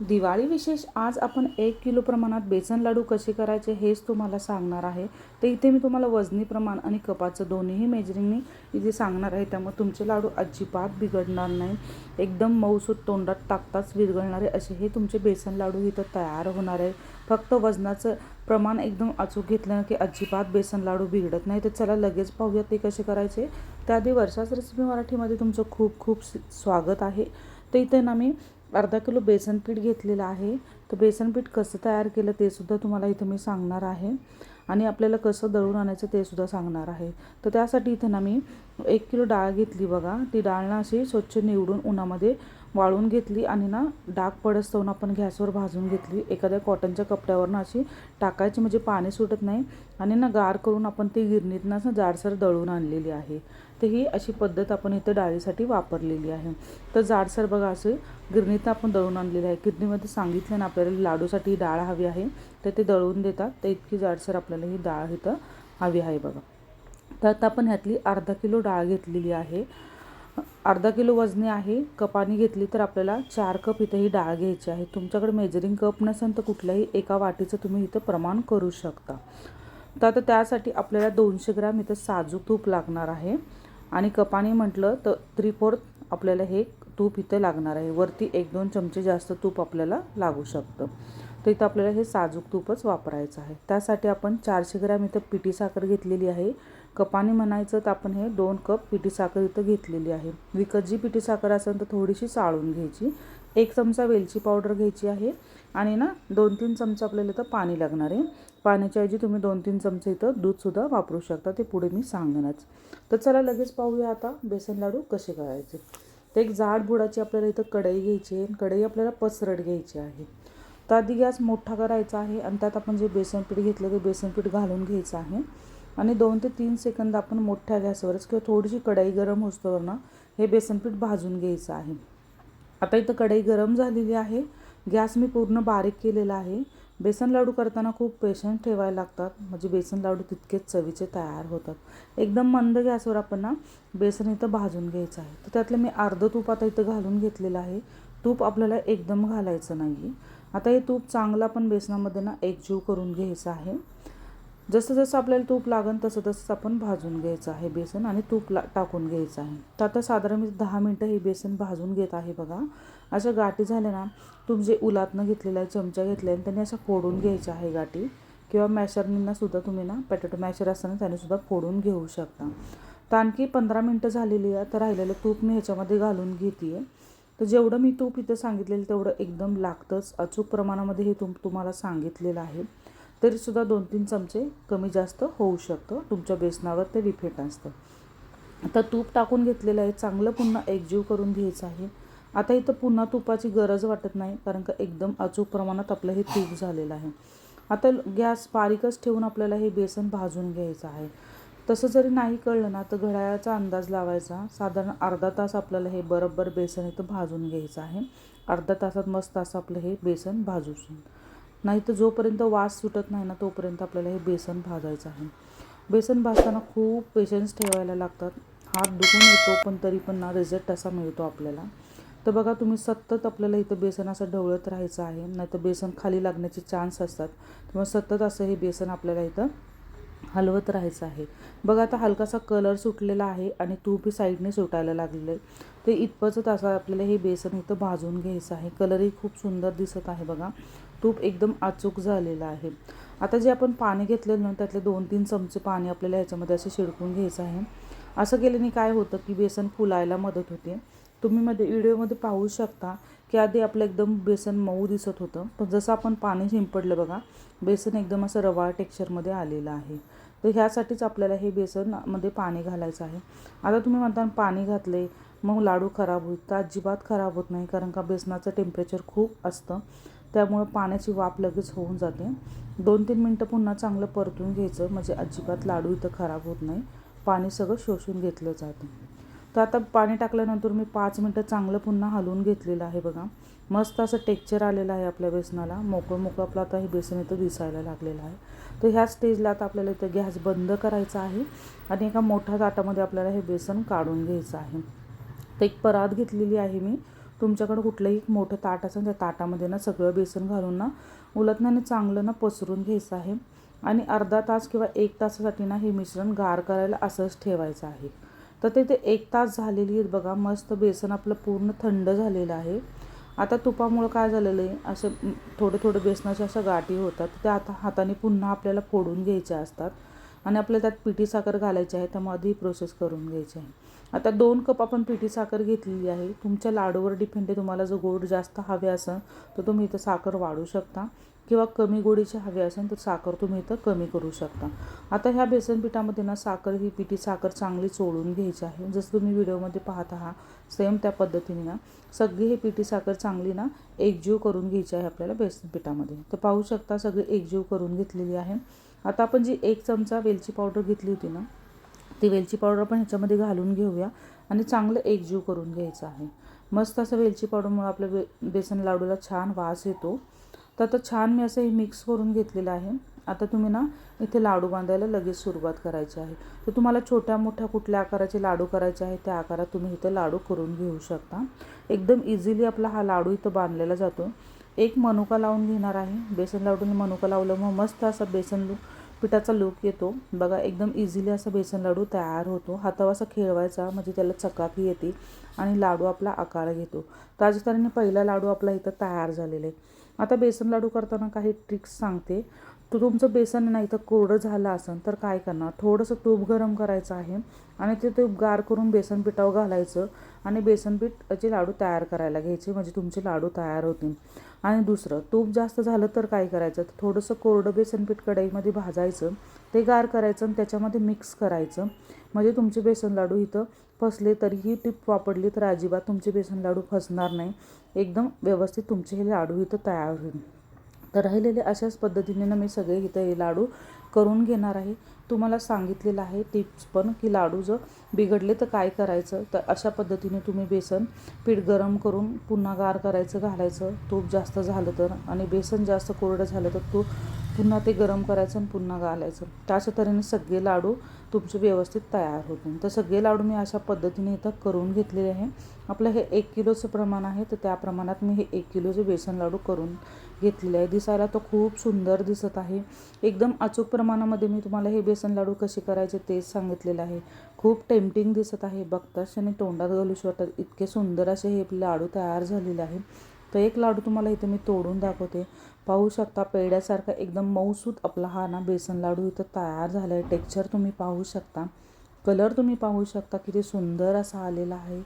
दिवाळी विशेष आज आपण एक किलो प्रमाणात बेसन लाडू कसे करायचे हेच तुम्हाला सांगणार आहे. तर इथे मी तुम्हाला वजनी प्रमाण आणि कपाचं दोन्हीही मेजरिंगनी इथे सांगणार आहे. त्यामुळे तुमचे लाडू अजिबात बिघडणार नाही. एकदम मऊसूत तोंडात टाकताच विरघळणारे असे हे तुमचे बेसन लाडू इथं तयार होणार आहे. फक्त वजनाचं प्रमाण एकदम अचूक घेतलं की अजिबात बेसन लाडू बिघडत नाही. तर चला लगेच पाहूया ते कसे करायचे. त्याआधी वर्षाच रेसिपी मराठीमध्ये तुमचं खूप खूप स्वागत आहे. तर इथे ना मी अर्धा किलो बेसन पीठ घेतलेलं आहे. तर बेसन पीठ कसं तयार केलं ते सुद्धा तुम्हाला इथं मी सांगणार आहे. आणि आपल्याला कसं दळून आणायचं ते सुद्धा सांगणार आहे. तर त्यासाठी इथं ना मी एक किलो डाळ घेतली बघा. ती डाळ ना अशी स्वच्छ निवडून उन्हामध्ये वाळून घेतली आणि ना डाग पडस्तवून आपण गॅसवर भाजून घेतली. एखाद्या कॉटनच्या कपड्यावर ना अशी टाकायची म्हणजे पाणी सुटत नाही. आणि ना गार करून आपण ती गिरणीतनं असं जाडसर दळून आणलेली आहे. तर ही अशी पद्धत आपण इथं डाळीसाठी वापरलेली आहे. तर जाडसर बघा असे गिरणीतनं आपण दळून आणलेली आहे. गिरणीमध्ये सांगितलं ना आपल्याला लाडूसाठी ही डाळ हवी आहे. तर ते दळून देतात. तर इतकी जाडसर आपल्याला ही डाळ इथं हवी आहे बघा. तर आता आपण ह्यातली अर्धा किलो डाळ घेतलेली आहे. अर्धा किलो वजनी आहे. कपाने घेतली तर आपल्याला चार कप इथं ही डाळ घ्यायची आहे. तुमच्याकडे मेजरिंग कप नसेल तर कुठल्याही एका वाटीचं तुम्ही इथं प्रमाण करू शकता. तर आता त्यासाठी आपल्याला दोनशे ग्रॅम इथं साजूक तूप लागणार आहे. आणि कपाने म्हटलं तर थ्री फोर्थ आपल्याला हे तूप इथं लागणार आहे. वरती एक दोन चमचे जास्त तूप आपल्याला लागू शकतं. तर इथं आपल्याला हे साजूक तूपच वापरायचं आहे. त्यासाठी आपण चारशे ग्रॅम इथं पिठी साखर घेतलेली आहे. कपाने म्हणायचं तर आपण हे दोन कप पिठी साखर इथं घेतलेली आहे. विकत जी पिठी साखर असेल तर थोडीशी चाळून घ्यायची. एक चमचा वेलची पावडर घ्यायची आहे. आणि ना दोन तीन चमचा आपल्याला इथं पाणी लागणार आहे. पाण्याच्या ऐवजी तुम्ही दोन तीन चमचे इथं दूधसुद्धा वापरू शकता. ते पुढे मी सांगणारच तर चला लगेच पाहूया आता बेसन लाडू कसे करायचे. तर एक जाड बुडाची आपल्याला इथं कढई घ्यायची आहे कढई आपल्याला पसरट घ्यायची आहे. तर आधी गॅस मोठा करायचा आहे आणि त्यात आपण जे बेसन पीठ घेतलं ते बेसन पीठ घालून घ्यायचं आहे. आणि दोन ते तीन सेकंद आपण मोठ्या गॅसवरच किंवा थोडीशी कढई गरम होतोवर ना हे बेसन पीठ भाजून घ्यायचं आहे. आता इथं कढई गरम झालेली आहे. गॅस मी पूर्ण बारीक केलेला आहे. बेसन लाडू करताना खूप पेशंट ठेवायला लागतात. म्हणजे बेसन लाडू तितकेच चवीचे तयार होतात. एकदम मंद गॅसवर आपण ना बेसन इथं भाजून घ्यायचं आहे. तर त्यातलं मी अर्धं तूप आता इथं घालून घेतलेलं आहे. तूप आपल्याला एकदम घालायचं नाही आता हे तूप चांगलं आपण बेसनामध्ये ना एकजीव करून घ्यायचं आहे. जसं जसं आपल्याला तूप लागेल तसं तसंच आपण भाजून घ्यायचं आहे बेसन आणि तूप ला टाकून घ्यायचं आहे. तर आता साधारण मी दहा मिनटं हे बेसन भाजून घेत आहे बघा. अशा गाठी झाल्या ना तूप जे उलातनं घेतलेलं आहे चमचा घेतला आहे त्यांनी असं फोडून घ्यायच्या आहे गाठी. किंवा मॅशरनींना सुद्धा तुम्ही ना पॅटॅटो मॅशर असताना त्याने सुद्धा फोडून घेऊ शकता. तर आणखी पंधरा मिनटं झालेली आहे तर राहिलेलं तूप मी ह्याच्यामध्ये घालून घेते आहे तर जेवढं मी तूप इथं सांगितलेलं तेवढं एकदम लागतंच. अचूक प्रमाणामध्ये हे तुम तुम्हाला सांगितलेलं आहे. तरीसुद्धा दोन तीन चमचे कमी जास्त होऊ शकतं. तुमच्या बेसनावर ते डिफेक्ट असतं. आता तूप टाकून घेतलेलं आहे. चांगलं पुन्हा एकजीव करून घ्यायचं आहे. आता इथं पुन्हा तुपाची गरज वाटत नाही कारण का एकदम अचूक प्रमाणात आपलं हे तूप झालेलं आहे. आता गॅस बारीकच ठेवून आपल्याला हे बेसन भाजून घ्यायचं आहे. तसं जरी नाही कळलं ना तर घड्याळाचा अंदाज लावायचा. साधारण अर्धा तास आपल्याला हे बरोबर बेसन इथं भाजून घ्यायचं आहे. अर्धा तासात मस्त असं आपलं हे बेसन भाजून. नाही तर जोपर्यंत वास सुटत नाही ना तोपर्यंत आपल्याला हे बेसन भाजायचं आहे. बेसन भाजताना खूप पेशन्स ठेवायला लागतात. हात दुखून येतो पण तरी पण ना रिझल्ट असा मिळतो आपल्याला. तर बघा तुम्ही सतत आपल्याला इथं बेसन असं ढवळत राहायचं आहे. नाही तर बेसन खाली लागण्याचे चान्स असतात. त्यामुळे सतत असं हे बेसन आपल्याला इथं हलवत राहायचं आहे. बघा आता हलकासा कलर सुटलेला आहे आणि तूपही साईडने सुटायला लागलेलं आहे. ते इतपतच असं आपल्याला हे बेसन इथं भाजून घ्यायचं आहे. कलरही खूप सुंदर दिसत आहे बघा. तूप एकदम अचूक झालेलं आहे. आता जे आपण पाणी घेतलेलं ना त्यातले दोन तीन चमचे पाणी आपल्याला ह्याच्यामध्ये असे शिडकून घ्यायचं आहे. असं केल्याने काय होतं की बेसन फुलायला मदत होते. तुम्ही मध्ये व्हिडिओमध्ये पाहू शकता की आधी आपलं एकदम बेसन मऊ दिसत होतं. पण जसं आपण पाणी शिंपडलं बघा बेसन एकदम असं रवाळ टेक्स्चरमध्ये आलेलं आहे. तर ह्यासाठीच आपल्याला हे बेसनमध्ये पाणी घालायचं आहे. आता तुम्ही म्हणता पाणी घातले मग लाडू खराब होईल. तर अजिबात खराब होत नाही कारण का बेसनाचं टेम्परेचर खूप असतं. त्यामुळं पाण्याची वाफ लगेच होऊन जाते. दोन तीन मिनटं पुन्हा चांगलं परतून घ्यायचं म्हणजे अजिबात लाडू इथं खराब होत नाही. पाणी सगळं शोषून घेतलं जातं. तर आता पाणी टाकल्यानंतर मी पाच मिनटं चांगलं पुन्हा हलवून घेतलेलं आहे बघा. मस्त असं टेक्चर आलेलं आहे आपल्या बेसनाला. मोकळं मोकळं आपलं आता हे बेसन इथं दिसायला लागलेलं आहे. तर ह्या स्टेजला आता आपल्याला इथं गॅस बंद करायचा आहे आणि एका मोठ्या ताटामध्ये आपल्याला हे बेसन काढून घ्यायचं आहे. तर एक परात घेतलेली आहे मी. तुमच्याकडं कुठलंही एक मोठं ताट असेल त्या ताटामध्ये ना सगळं बेसन घालून ना उलटण्याने चांगलं ना पसरून घ्यायचं आहे. आणि अर्धा तास किंवा एक तासासाठी ना हे मिश्रण गार करायला असंच ठेवायचं आहे. तर ते ते एक तास झालेली आहेत बघा मस्त बेसन आपलं पूर्ण थंड झालेलं आहे. आता तुपामुळं काय झालेलं आहे असं थोडं थोडं बेसनाच्या अशा गाठी होतात त्या आता हाताने पुन्हा आपल्याला फोडून घ्यायच्या असतात. आणि आपल्याला त्यात पिठी साखर घालायची आहे त्यामुळे आधी प्रोसेस करून घ्यायची आहे. आता दोन कप आपण पिठी साखर घेतलेली आहे. तुमच्या लाडूवर डिपेंड आहे तुम्हाला जर गोड जास्त हवे असेल तर तुम्ही इथं साखर वाढू शकता. किंवा कमी गोडीचे हवे असेल तर साखर तुम्ही इथं कमी करू शकता. आता ह्या बेसन पिठामध्ये ना साखर ही पिठी साखर चांगली चोळून घ्यायची आहे. जसं तुम्ही व्हिडिओमध्ये पाहत आहात सेम त्या पद्धतीने ना सगळी ही पिठी साखर चांगली ना एकजीव करून घ्यायची आहे आपल्याला बेसन पिठामध्ये तर पाहू शकता सगळी एकजीव करून घेतलेली आहे. आता आपण जी एक चमचा वेलची पावडर घेतली होती ना ती वेलची पावडर आपण ह्याच्यामध्ये घालून घेऊया आणि चांगलं एकजीव करून घ्यायचं आहे. मस्त असं वेलची पावडरमुळे आपल्या बे बेसन लाडूला छान वास येतो. तर आता छान मी असं हे मिक्स करून घेतलेलं आहे. आता तुम्ही ना इथे लाडू बांधायला लगेच सुरुवात करायची आहे. तर तुम्हाला छोट्या मोठ्या कुठल्या आकाराचे लाडू करायचे आहे त्या आकारात तुम्ही इथं लाडू करून घेऊ शकता. एकदम इझिली आपला हा लाडू इथं बांधलेला जातो. एक मनुका लावून घेणार आहे. बेसन लाडूने मनुका लावलं मग मस्त असा बेसन लू पिठाचा लूक येतो. बघा एकदम इझिली असा बेसन लाडू तयार होतो. हातावर असा खेळवायचा म्हणजे त्याला चकाकी येते आणि लाडू आपला आकार घेतो. त्याच तऱ्हेने पहिला लाडू आपला इथं तयार झालेला आहे. आता बेसन लाडू करताना काही ट्रिक्स सांगते. तर तुमचं बेसन नाही तर कोरडं झालं असेल तर काय करणार? थोडंसं तूप गरम करायचं आहे आणि ते तूप गार करून बेसन पिठावर घालायचं आणि बेसनपीठाचे लाडू तयार करायला घ्यायचे म्हणजे तुमचे लाडू तयार होतील. आणि दुसरं तूप जास्त झालं तर काय करायचं? थोडंसं कोरडं बेसन पीठ कढईमध्ये भाजायचं ते गार करायचं आणि त्याच्यामध्ये मिक्स करायचं. म्हणजे तुमचे बेसन लाडू इथं फसले तरीही टिप वापरली तर अजिबात तुमचे बेसन लाडू फसणार नाही. एकदम व्यवस्थित तुमचे हे लाडू इथं तयार होईल. तर राहिलेले अशाच पद्धतीने ना मी सगळे इथं हे लाडू करून घेणार आहे. तुम्हाला सांगितलेलं आहे टिप्स पण की लाडू जर बिघडले तर काय करायचं? तर अशा पद्धतीने तुम्ही बेसन पीठ गरम करून पुन्हा गार करायचं घालायचं. तूप जास्त झालं तर आणि बेसन जास्त कोरडं झालं तर तूप पुन्हा ते गरम करायचं आणि पुन्हा घालायचं. त्याच तऱ्हेने सगळे लाडू तुमचे व्यवस्थित तयार होतील. तर सगळे लाडू मी अशा पद्धतीने इथं करून घेतलेले आहे. आपलं हे एक किलोचं प्रमाण आहे तर त्या प्रमाणात मी हे एक किलोचे बेसन लाडू करून घेतलेले आहे. दिसायला तो खूप सुंदर दिसत आहे. एकदम अचूक प्रमाणामध्ये मी तुम्हाला हे बेसन लाडू कसे करायचे तेच सांगितलेलं आहे. खूप टेम्पटिंग दिसत आहे. बघताच आणि तोंडात घालू शकतात इतके सुंदर असे हे लाडू तयार झालेले आहे. तर एक लाडू तुम्हाला इथं मी तोडून दाखवते. पाहू शकता पेड्यासारखा एकदम मऊसूत आपला हा ना बेसन लाडू इथं तयार झाला आहे टेक्स्चर तुम्ही पाहू शकता. कलर तुम्ही पाहू शकता किती सुंदर असा आलेला आहे.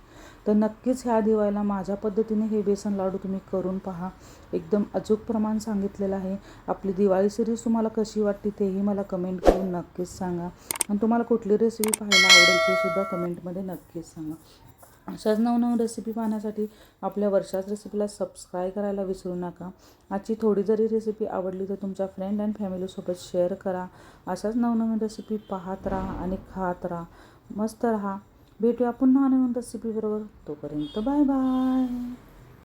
तर नक्कीच ह्या दिवाळीला माझ्या पद्धतीने हे बेसन लाडू तुम्ही करून पहा. एकदम अचूक प्रमाण सांगितलेलं आहे. आपली दिवाळी सिरीज तुम्हाला कशी वाटते तेही मला कमेंट करून नक्कीच सांगा. आणि तुम्हाला कुठली रेसिपी पाहायला आवडेल ते सुद्धा कमेंटमध्ये नक्कीच सांगा. अशाच नवनवीन रेसिपी पाहण्यासाठी आपल्या वर्षाच रेसिपीला सबस्क्राईब करायला विसरू नका. आजची थोडी जरी रेसिपी आवडली तर तुमच्या फ्रेंड अँड फॅमिलीसोबत शेअर करा. अशाच नवनवीन रेसिपी पाहत राहा आणि खात राहा. मस्त राहा. भेटूया पुन्हा नवीन रेसिपीबरोबर तोपर्यंत बाय बाय